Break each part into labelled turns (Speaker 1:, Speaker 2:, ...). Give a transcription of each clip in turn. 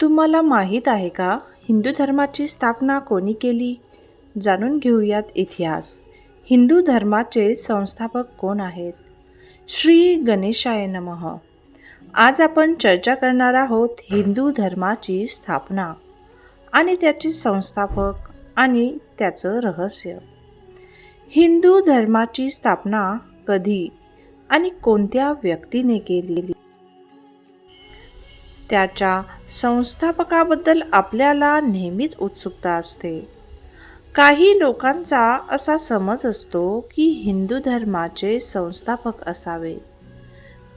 Speaker 1: तुम्हाला माहीत आहे का हिंदू धर्माची स्थापना कोणी केली? जाणून घेऊयात इतिहास. हिंदू धर्माचे संस्थापक कोण आहेत? श्री गणेशाय नमः. आज आपण चर्चा करणार आहोत हिंदू धर्माची स्थापना आणि त्याचे संस्थापक आणि त्याचं रहस्य. हिंदू धर्माची स्थापना कधी आणि कोणत्या व्यक्तीने केलेली त्याच्या संस्थापकाबद्दल आपल्याला नेहमीच उत्सुकता असते. काही लोकांचा असा समज असतो की हिंदू धर्माचे संस्थापक असावे.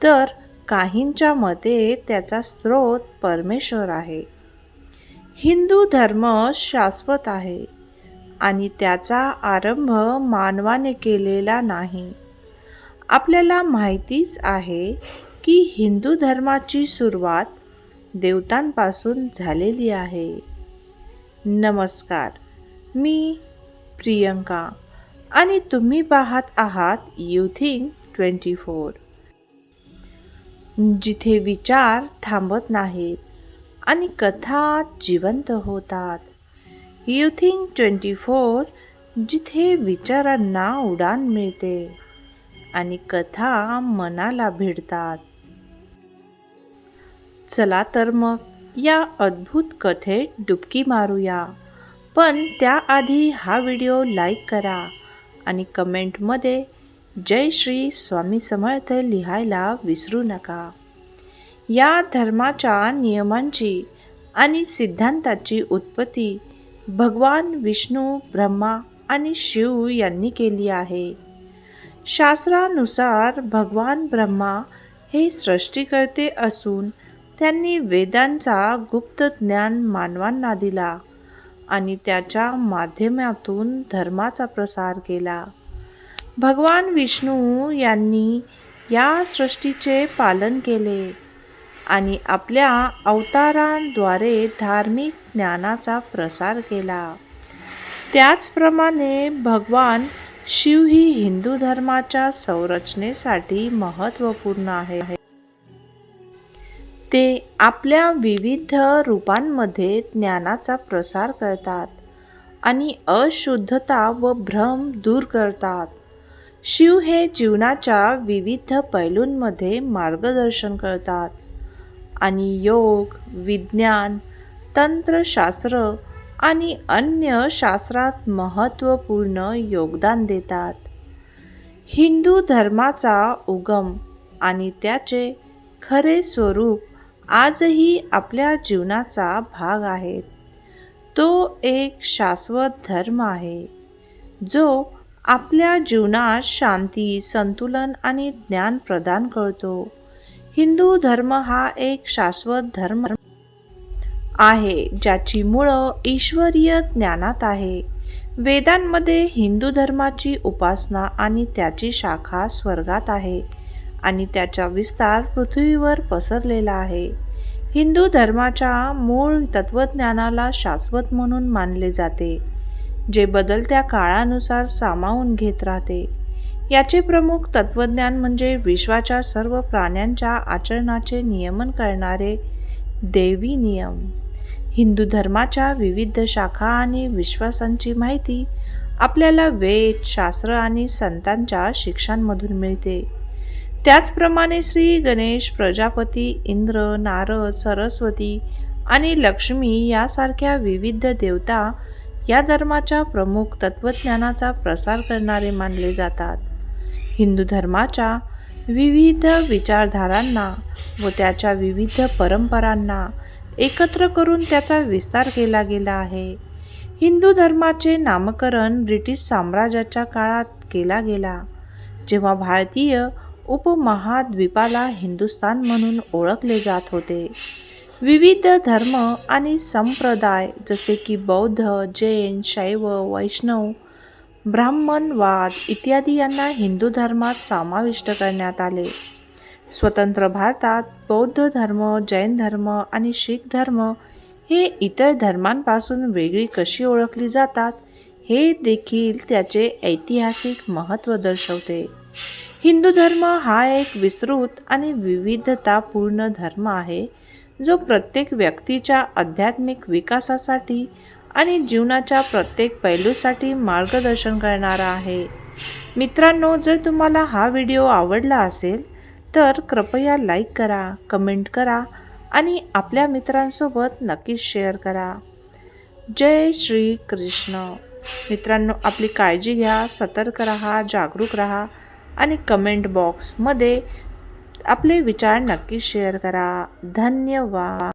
Speaker 1: तर काहींच्या मते त्याचा स्रोत परमेश्वर आहे. हिंदू धर्म शाश्वत आहे आणि त्याचा आरंभ मानवाने केलेला नाही. आपल्याला माहितीच आहे की हिंदू धर्माची सुरुवात देवतांपासून झालेली आहे. नमस्कार. मी प्रियंका आणि तुम्ही पाहत आहात युथिंग ट्वेंटी फोर जिथे विचार थांबत नाहीत आणि कथा जिवंत होतात. युथिंग ट्वेंटी फोर जिथे विचारांना उडान मिळते आणि कथा मनाला भिडतात. चला तर मग या अद्भुत कथेत डुबकी मारूया. पण त्याआधी हा व्हिडिओ लाईक करा आणि कमेंटमध्ये जय श्री स्वामी समर्थ लिहायला विसरू नका. या धर्माच्या नियमांची आणि सिद्धांताची उत्पत्ती भगवान विष्णू ब्रह्मा आणि शिव यांनी केली आहे. शास्त्रानुसार भगवान ब्रह्मा हे सृष्टीकर्ते असून त्यांनी वेदांचा गुप्त ज्ञान मानवांना दिला आणि त्याच्या माध्यमातून धर्माचा प्रसार केला. भगवान विष्णू यांनी या सृष्टीचे पालन केले आणि आपल्या अवतारांद्वारे धार्मिक ज्ञानाचा प्रसार केला. त्याचप्रमाणे भगवान शिव ही हिंदू धर्माच्या संरचनेसाठी महत्त्वपूर्ण आहे. ते आपल्या विविध रूपांमध्ये ज्ञानाचा प्रसार करतात आणि अशुद्धता व भ्रम दूर करतात. शिव हे जीवनाच्या विविध पैलूंमध्ये मार्गदर्शन करतात आणि योग विज्ञान तंत्रशास्त्र आणि अन्य शास्त्रात महत्त्वपूर्ण योगदान देतात. हिंदू धर्माचा उगम आणि त्याचे खरे स्वरूप आजही आपल्या जीवनाचा भाग आहेत तो एक शाश्वत धर्म आहे जो आपल्या जीवनात शांती संतुलन आणि ज्ञान प्रदान करतो. हिंदू धर्म हा एक शाश्वत धर्म आहे ज्याची मुळं ईश्वरीय ज्ञानात आहे. वेदांमध्ये हिंदू धर्माची उपासना आणि त्याची शाखा स्वर्गात आहे. आणि त्याचा विस्तार पृथ्वीवर पसरलेला आहे. हिंदू धर्माच्या मूळ तत्त्वज्ञानाला शाश्वत म्हणून मानले जाते जे बदलत्या काळानुसार सामावून घेत राहते. याचे प्रमुख तत्त्वज्ञान म्हणजे विश्वाच्या सर्व प्राण्यांच्या आचरणाचे नियमन करणारे देवी नियम. हिंदू धर्माच्या विविध शाखा आणि विश्वासांची माहिती आपल्याला वेद शास्त्र आणि संतांच्या शिक्षांमधून मिळते. त्याचप्रमाणे श्री गणेश प्रजापती इंद्र नारद सरस्वती आणि लक्ष्मी यासारख्या विविध देवता या धर्माच्या प्रमुख तत्त्वज्ञानाचा प्रसार करणारे मानले जातात. हिंदू धर्माच्या विविध विचारधारांना व त्याच्या विविध परंपरांना एकत्र करून त्याचा विस्तार केला गेला आहे. हिंदू धर्माचे नामकरण ब्रिटिश साम्राज्याच्या काळात केला गेला जेव्हा भारतीय उपमहाद्वीपाला हिंदुस्तान म्हणून ओळखले जात होते. विविध धर्म आणि संप्रदाय जसे की बौद्ध जैन शैव वैष्णव ब्राह्मणवाद इत्यादी यांना हिंदू धर्मात समाविष्ट करण्यात आले. स्वतंत्र भारतात बौद्ध धर्म जैन धर्म आणि शीख धर्म हे इतर धर्मांपासून वेगळी कशी ओळखली जातात हे देखील त्याचे ऐतिहासिक महत्त्व दर्शवते. हिंदू धर्म हा एक विस्तृत आणि विविधतापूर्ण धर्म आहे जो प्रत्येक व्यक्तीच्या आध्यात्मिक विकासासाठी आणि जीवनाच्या प्रत्येक पैलूसाठी मार्गदर्शन करणारा आहे. मित्रांनो जर तुम्हाला हा व्हिडिओ आवडला असेल तर कृपया लाईक करा कमेंट करा आणि आपल्या मित्रांसोबत नक्कीच शेअर करा. जय श्री कृष्ण मित्रांनो आपली काळजी घ्या सतर्क राहा जागरूक राहा आणि कमेंट बॉक्समध्ये आपले विचार नक्की शेअर करा. धन्यवाद.